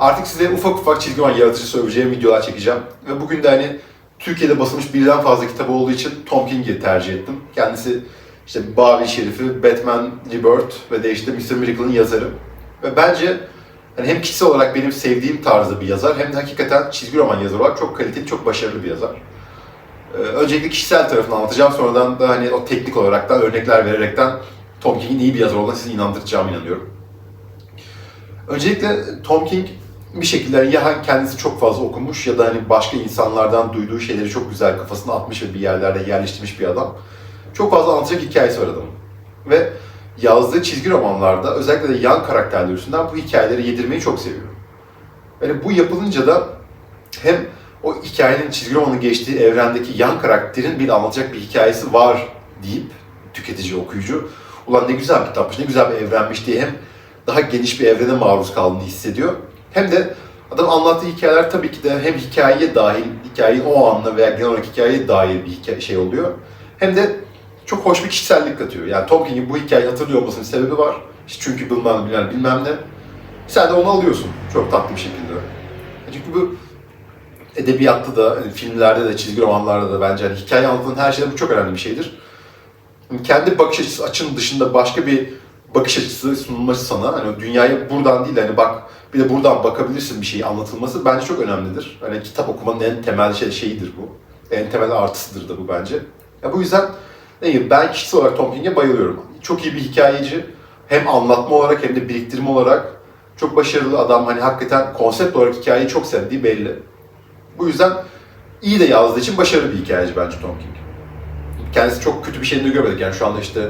Artık size ufak ufak çizgi roman yaratıcı söyleyeceğim videolar çekeceğim. Ve bugün de hani Türkiye'de basılmış birden fazla kitabı olduğu için Tom King'i tercih ettim. Kendisi işte Babil Şerifi, Batman Rebirth ve de işte Mr. Miracle'ın yazarı. Ve bence hani hem kişisel olarak benim sevdiğim tarzda bir yazar hem de hakikaten çizgi roman yazarı olarak çok kaliteli, çok başarılı bir yazar. Ee, öncelikle kişisel tarafını anlatacağım. Sonradan da hani o teknik olaraktan örnekler vererekten Tom King'in iyi bir yazar olduğuna sizi inandıracağıma inanıyorum. Öncelikle Tom King bir şekilde ya kendisi çok fazla okumuş ya da hani başka insanlardan duyduğu şeyleri çok güzel kafasına atmış ve bir yerlerde yerleştirmiş bir adam. Çok fazla anlatacak hikayesi var adamın. Ve yazdığı çizgi romanlarda özellikle de yan karakterler üstünden bu hikayeleri yedirmeyi çok seviyor. Yani bu yapılınca da hem o hikayenin çizgi romanın geçtiği evrendeki yan karakterin bir anlatacak bir hikayesi var deyip tüketici, okuyucu ulan ne güzel bir kitapmış, ne güzel bir evrenmiş diye hem daha geniş bir evrene maruz kaldığını hissediyor. Hem de adam anlattığı hikayeler tabii ki de hem hikayeye dahil, hikayeyi o anla veya genel olarak hikayeye dair bir hikaye, şey oluyor. Hem de çok hoş bir kişisellik katıyor. Yani Tom King'in bu hikayeyi hatırlıyor olmasının sebebi var. İşte çünkü bilmem bilmem bilmem ne. Sen de onu alıyorsun çok tatlı bir şekilde. Çünkü bu edebiyatta da, hani filmlerde de, çizgi romanlarda da bence hani hikaye anlatılan her şeyde bu çok önemli bir şeydir. Kendi bakış açısı açının dışında başka bir bakış açısı sunulması sana, hani dünyaya buradan değil hani bak bir de buradan bakabilirsin bir şeyi anlatılması bence çok önemlidir. Hani kitap okumanın en temel şey, şeyidir bu. En temel artısıdır da bu bence. Ya bu yüzden bileyim, ben kişisel olarak Tom King'e bayılıyorum. Çok iyi bir hikayeci. Hem anlatma olarak hem de biriktirme olarak çok başarılı adam. Hani hakikaten konsept olarak hikayeyi çok sevdiği belli. Bu yüzden iyi de yazdığı için başarılı bir hikayeci bence Tom King. Kendisi çok kötü bir şeyini de görmedik. Yani şu anda işte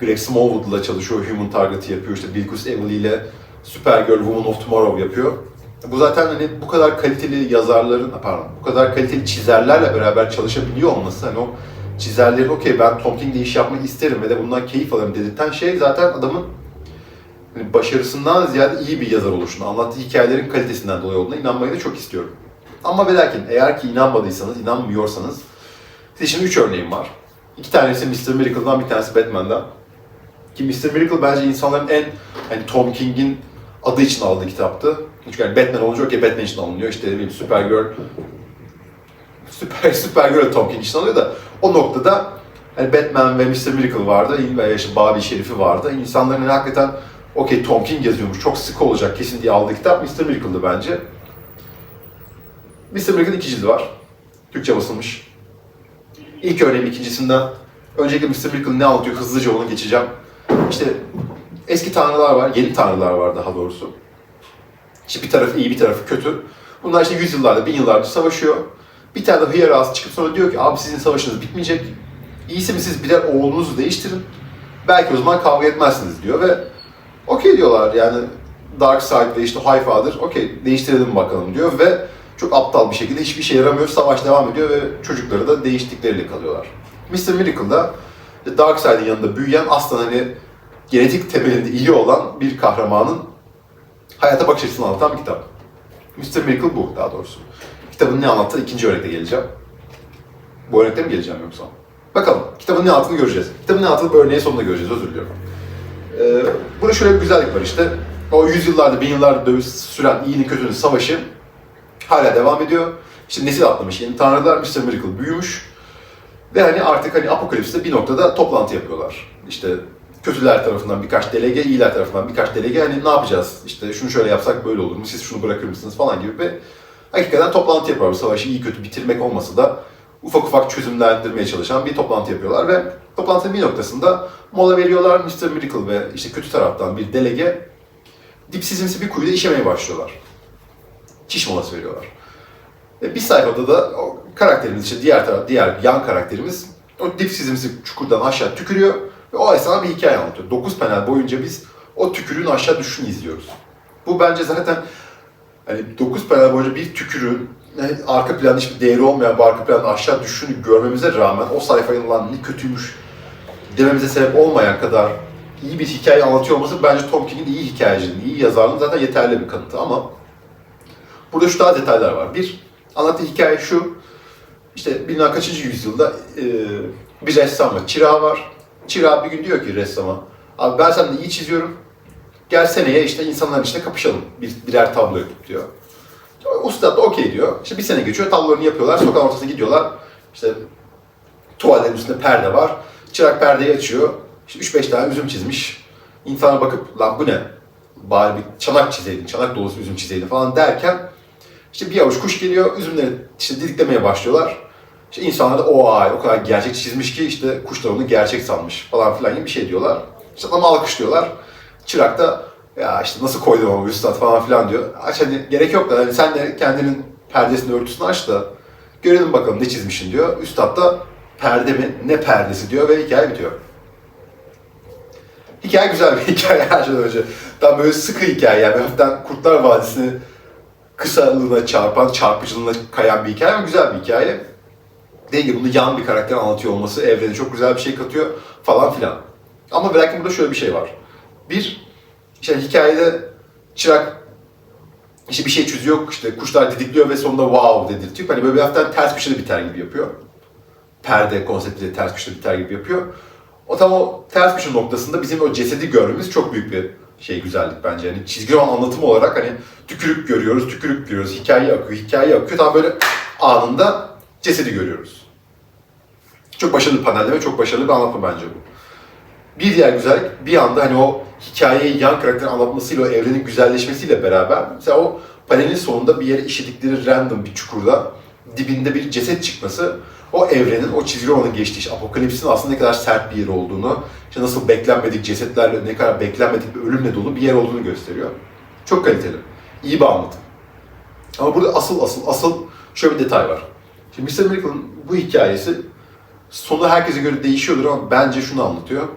Greg Smallwood'la çalışıyor, Human Target'ı yapıyor. İşte Bilquis Evely ile Supergirl, Woman of Tomorrow yapıyor. Bu zaten hani bu kadar kaliteli yazarların, pardon, bu kadar kaliteli çizerlerle beraber çalışabiliyor olması, hani o çizerlerin okey ben Tom King'le iş yapmak isterim ve de bundan keyif alırım dedirten şey zaten adamın hani başarısından ziyade iyi bir yazar oluşunu, anlattığı hikayelerin kalitesinden dolayı olduğuna inanmayı da çok istiyorum. Ama ve lakin eğer ki inanmadıysanız, inanmıyorsanız size şimdi üç örneğim var. İki tanesi Mr. Miracle'dan, bir tanesi Batman'dan. Ki Mr. Miracle bence insanların en hani Tom King'in adı için aldığı kitaptı. Çünkü yani Batman olunca okey Batman için alınıyor. İşte bileyim Supergirl Super, Supergirl Tom King için alıyor da o noktada hani Batman ve Mr. Miracle vardı ve işte Babil Şerifi vardı. İnsanların hani hakikaten okey Tom King yazıyormuş çok sıkı olacak kesin diye aldığı kitap Mr. Miracle'dı bence. Mr. Miracle'ın iki cildi var. Türkçe basılmış. İlk örneğim ikincisinden öncelikle Mr. Miracle ne anlatıyor hızlıca onu geçeceğim. İşte eski tanrılar var, yeni tanrılar var daha doğrusu. İşte bir tarafı iyi, bir tarafı kötü. Bunlar işte yüzyıllarda, bin yıllardır savaşıyor. Bir tane de hıyar ağası çıkıp sonra diyor ki abi sizin savaşınız bitmeyecek. İyisi mi siz birer oğlunuzu değiştirin. Belki o zaman kavga etmezsiniz diyor ve okey diyorlar yani Dark Side ve işte Father okey değiştirelim bakalım diyor ve çok aptal bir şekilde hiçbir şey yaramıyor. Savaş devam ediyor ve çocukları da değiştikleriyle kalıyorlar. Mr. Miracle'da Dark Side'in yanında büyüyen aslında hani genetik temelinde iyi olan bir kahramanın hayata bakış açısını anlatan bir kitap. Mr. Miracle bu daha doğrusu. Kitabın ne anlattığı ikinci örnekte geleceğim. Bu örnekte mi geleceğim yoksa? Bakalım. Kitabın ne anlattığını göreceğiz. Kitabın ne anlattığını bu örneğin sonunda göreceğiz. Özür diliyorum. Ee, burada şöyle bir güzellik var işte. O yüzyıllarda, bin yıllarda dövüş süren iyinin kötünün savaşı hala devam ediyor. İşte nesil atlamış yeni tanrılar, Mr. Miracle büyümüş. Ve hani artık hani Apokalips'te bir noktada toplantı yapıyorlar. İşte kötüler tarafından birkaç delege, iyiler tarafından birkaç delege hani ne yapacağız? İşte şunu şöyle yapsak böyle olur mu? Siz şunu bırakır mısınız falan gibi bir hakikaten toplantı yapıyorlar. Savaşı iyi kötü bitirmek olmasa da ufak ufak çözümlendirmeye çalışan bir toplantı yapıyorlar ve toplantının bir noktasında mola veriyorlar. Mr. Miracle ve işte kötü taraftan bir delege dipsizimsi bir kuyuda işemeye başlıyorlar. Çiş molası veriyorlar. Ve bir sayfada da o karakterimiz işte diğer taraf, diğer yan karakterimiz o dipsizimsi çukurdan aşağı tükürüyor ve o esnada bir hikaye anlatıyor. 9 panel boyunca biz o tükürüğün aşağı düşüşünü izliyoruz. Bu bence zaten hani 9 panel boyunca bir tükürüğün yani arka planda hiçbir değeri olmayan bu arka planda aşağı düşüşünü görmemize rağmen o sayfanın lan ne kötüymüş dememize sebep olmayan kadar iyi bir hikaye anlatıyor olması bence Tom King'in iyi hikayeciliği, iyi yazarlığının zaten yeterli bir kanıtı ama burada şu daha detaylar var. Bir, anlattığı hikaye şu, işte bilmem kaçıncı yüzyılda e, bir ressam var, çırağı var. Çırağı bir gün diyor ki ressama, abi ben senden iyi çiziyorum, Gel seneye işte insanların işte kapışalım. Bir, birer tablo yapıp diyor. Ustad da okey diyor. İşte bir sene geçiyor, tablolarını yapıyorlar. Sokağın ortasına gidiyorlar. İşte tuvallerin üstünde perde var. Çırak perdeyi açıyor. İşte 3-5 tane üzüm çizmiş. İnsana bakıp lan bu ne? Bari bir çanak çizeydin, çanak dolusu üzüm çizeydin falan derken işte bir avuç kuş geliyor, üzümleri işte didiklemeye başlıyorlar. İşte insanlar da o ay o kadar gerçek çizmiş ki işte kuşlar onu gerçek sanmış falan filan gibi bir şey diyorlar. İşte ama alkışlıyorlar. Çırak da ya işte nasıl koydum ama üstad falan filan diyor. Aç hani gerek yok da hani sen de kendinin perdesini örtüsünü aç da görelim bakalım ne çizmişsin diyor. Üstad da perde mi ne perdesi diyor ve hikaye bitiyor. Hikaye güzel bir hikaye her şeyden önce. Tam böyle sıkı hikaye yani hafiften Kurtlar Vadisi'ni kısalığına çarpan, çarpıcılığına kayan bir hikaye ama güzel bir hikaye. Gibi bunu yan bir karakter anlatıyor olması evrene çok güzel bir şey katıyor falan filan. Ama belki burada şöyle bir şey var. Bir, işte hikayede çırak işte bir şey çözüyor, işte kuşlar didikliyor ve sonunda wow dedirtiyor. Hani böyle bir hafiften ters bir şey biter gibi yapıyor. Perde konseptiyle ters bir şey biter gibi yapıyor. O tam o ters bir şey noktasında bizim o cesedi görmemiz çok büyük bir şey güzellik bence. Yani çizgi roman anlatımı olarak hani tükürük görüyoruz, tükürük görüyoruz, hikaye akıyor, hikaye akıyor. Tam böyle anında cesedi görüyoruz. Çok başarılı bir panelleme, çok başarılı bir anlatma bence bu. Bir diğer güzellik bir anda hani o hikayeyi yan karakterin anlatmasıyla, o evrenin güzelleşmesiyle beraber mesela o panelin sonunda bir yere işledikleri random bir çukurda dibinde bir ceset çıkması o evrenin, o çizgi romanın geçtiği, işte apokalipsin aslında ne kadar sert bir yer olduğunu, işte nasıl beklenmedik cesetlerle, ne kadar beklenmedik bir ölümle dolu bir yer olduğunu gösteriyor. Çok kaliteli. İyi bir anlatım. Ama burada asıl asıl asıl şöyle bir detay var. Şimdi Mr. Miracle'ın bu hikayesi sonu herkese göre değişiyordur ama bence şunu anlatıyor.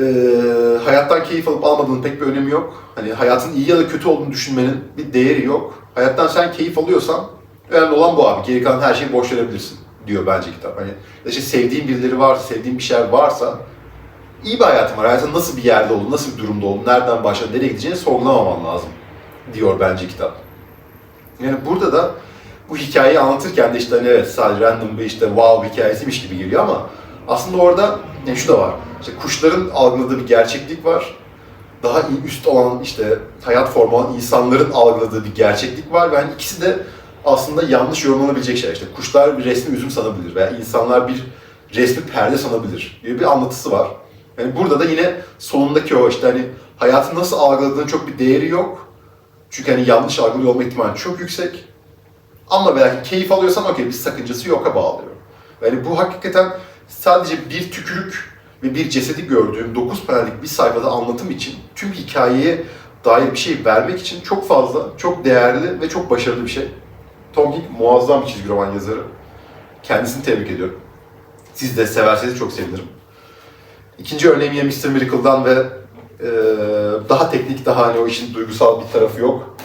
Ee, hayattan keyif alıp almadığının pek bir önemi yok. Hani hayatın iyi ya da kötü olduğunu düşünmenin bir değeri yok. Hayattan sen keyif alıyorsan önemli olan bu abi. Geri kalan her şeyi boş verebilirsin diyor bence kitap. Hani işte sevdiğin birileri varsa, sevdiğin bir şeyler varsa iyi bir hayatın var. Hayatın nasıl bir yerde olduğunu, nasıl bir durumda olduğunu, nereden başladığını, nereye gideceğini sorgulamaman lazım diyor bence kitap. Yani burada da bu hikayeyi anlatırken de işte hani evet sadece random bir işte wow hikayesiymiş gibi geliyor ama aslında orada yani şu da var. İşte kuşların algıladığı bir gerçeklik var. Daha üst olan işte hayat formu olan insanların algıladığı bir gerçeklik var ve hani ikisi de aslında yanlış yorumlanabilecek şeyler. İşte kuşlar bir resmi üzüm sanabilir veya insanlar bir resmi perde sanabilir gibi bir anlatısı var. Yani burada da yine sonundaki o işte hani hayatı nasıl algıladığının çok bir değeri yok. Çünkü hani yanlış algılıyor olma ihtimali çok yüksek. Ama belki keyif alıyorsan okey bir sakıncası yoka bağlıyor. Yani bu hakikaten sadece bir tükürük ve bir cesedi gördüğüm 9 panellik bir sayfada anlatım için tüm hikayeye dair bir şey vermek için çok fazla, çok değerli ve çok başarılı bir şey. Tom King muazzam bir çizgi roman yazarı. Kendisini tebrik ediyorum. Siz de severseniz çok sevinirim. İkinci örneğim yine Mr. Miracle'dan ve e, daha teknik, daha hani o işin duygusal bir tarafı yok.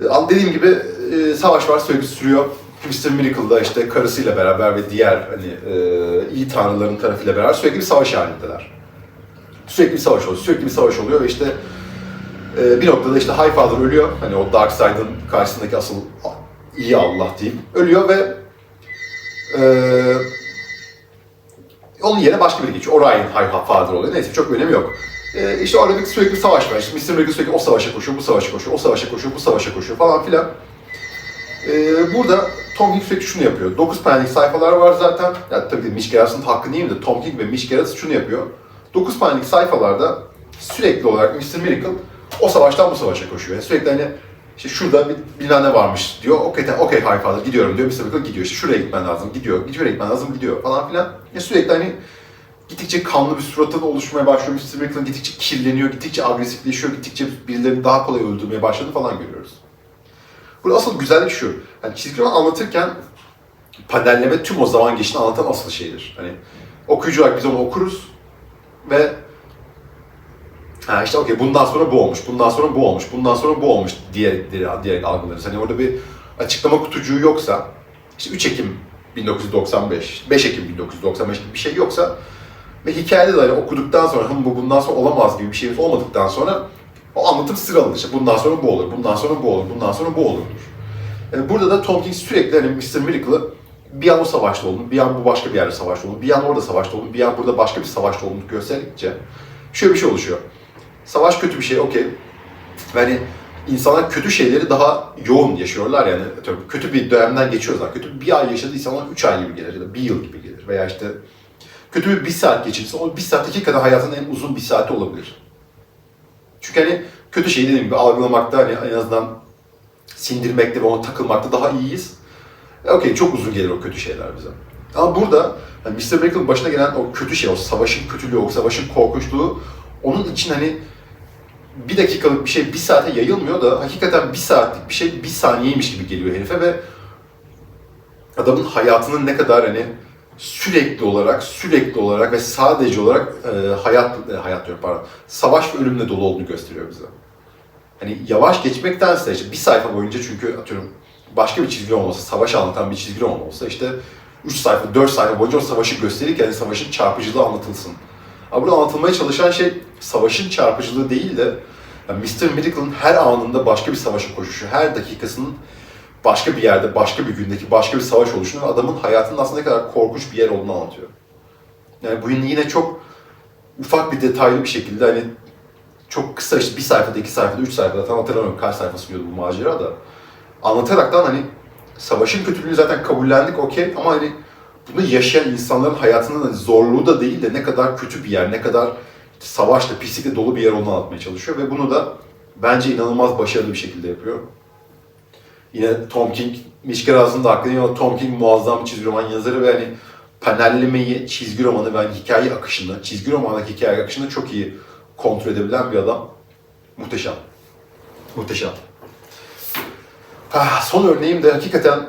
E, dediğim gibi e, savaş var sürekli sürüyor. Mr. Miracle'da işte karısıyla beraber ve diğer hani e, iyi tanrıların tarafıyla beraber sürekli bir savaş halindeler. Sürekli bir savaş oluyor, sürekli bir savaş oluyor ve işte e, bir noktada işte Highfather ölüyor. Hani o Darkseid'ın karşısındaki asıl iyi Allah diyeyim. Ölüyor ve e, onun yerine başka biri geçiyor. Orion Highfather oluyor. Neyse çok önemi yok. E, işte orada sürekli savaş var. İşte Mr. Miracle sürekli o savaşa koşuyor, bu savaşa koşuyor, o savaşa koşuyor, bu savaşa koşuyor falan filan. Ee, burada Tom King sürekli şunu yapıyor. 9 panellik sayfalar var zaten. Yani tabii Mitch Gerards'ın hakkı değil de Tom King ve Mitch Gerards şunu yapıyor. 9 panellik sayfalarda sürekli olarak Mr. Miracle o savaştan bu savaşa koşuyor. Yani sürekli hani işte şurada bir bilmem varmış diyor. Okey, okey Highfather gidiyorum diyor. Mr. Miracle gidiyor. İşte şuraya gitmen lazım gidiyor. Şuraya gitmen lazım gidiyor falan filan. Yani sürekli hani gittikçe kanlı bir suratı da oluşmaya başlıyor. Mr. Miracle gittikçe kirleniyor, gittikçe agresifleşiyor, gittikçe birilerini daha kolay öldürmeye başladı falan görüyoruz. Burada asıl güzellik şu. Hani çizgi roman anlatırken panelleme tüm o zaman geçtiğini anlatan asıl şeydir. Hani okuyucu olarak biz onu okuruz ve ha işte okey bundan sonra bu olmuş, bundan sonra bu olmuş, bundan sonra bu olmuş diyerek, diyerek, diyerek algılarız. Hani orada bir açıklama kutucuğu yoksa, işte 3 Ekim 1995, 5 Ekim 1995 gibi bir şey yoksa ve hikayede de hani okuduktan sonra hım bu bundan sonra olamaz gibi bir şeyimiz olmadıktan sonra o anlatım sıralanır. İşte bundan sonra bu olur, bundan sonra bu olur, bundan sonra bu olurdur. Yani burada da Tom King sürekli hani Mr. Miracle'ı bir an o savaşta olduğunu, bir an bu başka bir yerde savaşta olduğunu, bir an orada savaşta olduğunu, bir an burada başka bir savaşta olduğunu gösterdikçe şöyle bir şey oluşuyor. Savaş kötü bir şey, okey. Yani insanlar kötü şeyleri daha yoğun yaşıyorlar yani. Kötü bir dönemden geçiyorlar. Kötü bir ay yaşadığı insanlar üç ay gibi gelir ya da bir yıl gibi gelir. Veya işte kötü bir bir saat geçirirse o bir saat hakikaten hayatının en uzun bir saati olabilir. Çünkü hani kötü şeyi dediğim gibi algılamakta hani en azından sindirmekte ve ona takılmakta daha iyiyiz. E, Okey çok uzun gelir o kötü şeyler bize. Ama burada hani Mr. Miracle'ın başına gelen o kötü şey, o savaşın kötülüğü, o savaşın korkunçluğu onun için hani bir dakikalık bir şey bir saate yayılmıyor da hakikaten bir saatlik bir şey bir saniyeymiş gibi geliyor herife ve adamın hayatının ne kadar hani sürekli olarak, sürekli olarak ve sadece olarak e, hayat, e, hayat diyorum pardon, savaş ve ölümle dolu olduğunu gösteriyor bize. Hani yavaş geçmektense işte bir sayfa boyunca çünkü atıyorum başka bir çizgi olsa, savaş anlatan bir çizgi olsa işte 3 sayfa, 4 sayfa boyunca o savaşı gösterirken yani savaşın çarpıcılığı anlatılsın. Ama burada anlatılmaya çalışan şey savaşın çarpıcılığı değil de yani Mr. Miracle'ın her anında başka bir savaşa koşuşu, her dakikasının başka bir yerde, başka bir gündeki başka bir savaş oluşunu ve adamın hayatının aslında ne kadar korkunç bir yer olduğunu anlatıyor. Yani bu yine çok ufak bir detaylı bir şekilde hani çok kısa işte bir sayfada, iki sayfada, üç sayfada tam hatırlamıyorum kaç sayfa sürüyordu bu macera da anlataraktan hani savaşın kötülüğünü zaten kabullendik okey ama hani bunu yaşayan insanların hayatının hani zorluğu da değil de ne kadar kötü bir yer, ne kadar savaşla, pislikle dolu bir yer olduğunu anlatmaya çalışıyor ve bunu da bence inanılmaz başarılı bir şekilde yapıyor. Yine Tom King, Mişker Ağzı'nın da hakkında yine Tom King muazzam bir çizgi roman yazarı ve hani panellemeyi, çizgi romanı ve hani hikaye akışını, çizgi romandaki hikaye akışını çok iyi kontrol edebilen bir adam. Muhteşem. Muhteşem. Ah, son örneğim de hakikaten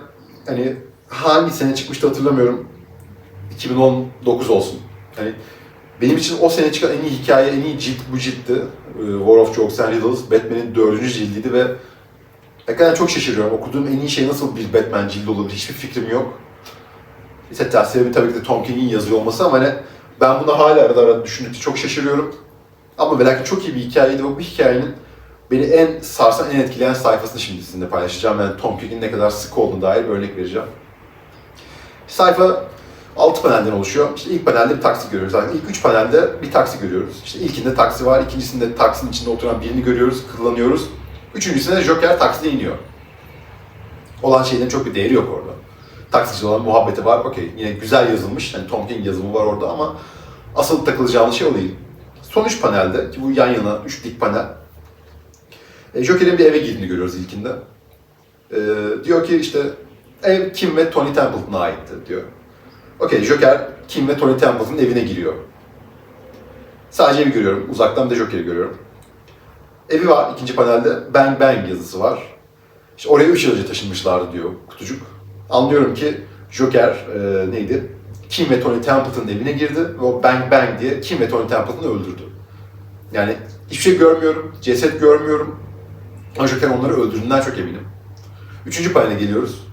hani hangi sene çıkmıştı hatırlamıyorum. 2019 olsun. Hani benim için o sene çıkan en iyi hikaye, en iyi cilt bu ciltti. Ee, War of Jokes and Riddles. Batman'in dördüncü cildiydi ve hakikaten çok şaşırıyorum. Okuduğum en iyi şey nasıl bir Batman cildi olabilir hiçbir fikrim yok. İşte sebebi tabii ki de Tom King'in yazıyor olması ama hani ben bunu hala arada arada düşündükçe çok şaşırıyorum. Ama ve lakin çok iyi bir hikayeydi ve bu hikayenin beni en sarsan, en etkileyen sayfasını şimdi sizinle paylaşacağım. Yani Tom King'in ne kadar sık olduğunu dair bir örnek vereceğim. Sayfa 6 panelden oluşuyor. İşte ilk panelde bir taksi görüyoruz. Yani ilk 3 panelde bir taksi görüyoruz. İşte ilkinde taksi var, ikincisinde taksinin içinde oturan birini görüyoruz, kullanıyoruz. Üçüncüsünde Joker takside iniyor. Olan şeylerin çok bir değeri yok orada. Taksici olan muhabbeti var, okey. Yine güzel yazılmış, yani Tom King yazımı var orada ama asıl takılacağımız şey o değil. Son panelde, ki bu yan yana üç dik panel, e, Joker'in bir eve girdiğini görüyoruz ilkinde. E, diyor ki işte ev Kim ve Tony Templeton'a aitti diyor. Okey, Joker Kim ve Tony Templeton'ın evine giriyor. Sadece evi görüyorum, uzaktan de Joker'i görüyorum. Evi var ikinci panelde, Bang Bang yazısı var. İşte oraya 3 yıl önce taşınmışlardı diyor kutucuk. Anlıyorum ki Joker e, neydi? Kim ve Tony Templeton'ın evine girdi ve o Bang Bang diye Kim ve Tony Templeton'ı öldürdü. Yani hiçbir şey görmüyorum, ceset görmüyorum. Ama Joker onları öldürdüğünden çok eminim. Üçüncü panele geliyoruz.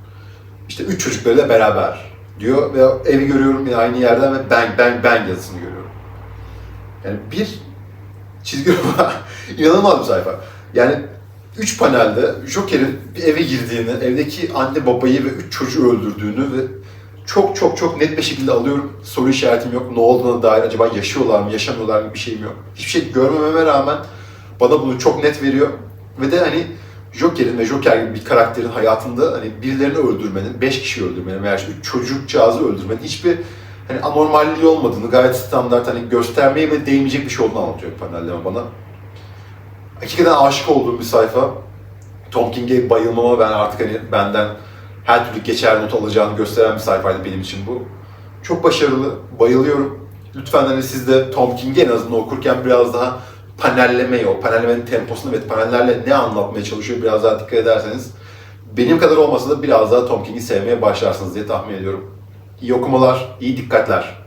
İşte üç çocuklarıyla beraber diyor ve evi görüyorum yine aynı yerden ve Bang Bang Bang yazısını görüyorum. Yani bir çizgi roman, inanılmaz bir sayfa. Yani üç panelde Joker'in bir eve girdiğini, evdeki anne babayı ve üç çocuğu öldürdüğünü ve çok çok çok net bir şekilde alıyorum. Soru işaretim yok. Ne olduğuna dair acaba yaşıyorlar mı, yaşamıyorlar mı bir şeyim yok. Hiçbir şey görmememe rağmen bana bunu çok net veriyor. Ve de hani Joker'in ve Joker gibi bir karakterin hayatında hani birilerini öldürmenin, beş kişi öldürmenin veya işte çocukcağızı öldürmenin hiçbir hani anormalliği olmadığını gayet standart hani göstermeye ve değmeyecek bir şey olduğunu anlatıyor panelleme bana. Hakikaten aşık olduğum bir sayfa. Tom King'e bayılmama ben artık hani benden her türlü geçer not alacağını gösteren bir sayfaydı benim için bu. Çok başarılı, bayılıyorum. Lütfen hani siz de Tom King'i en azından okurken biraz daha panellemeyi, o panellemenin temposunu ve panellerle ne anlatmaya çalışıyor biraz daha dikkat ederseniz benim kadar olmasa da biraz daha Tom King'i sevmeye başlarsınız diye tahmin ediyorum. İyi okumalar, iyi dikkatler.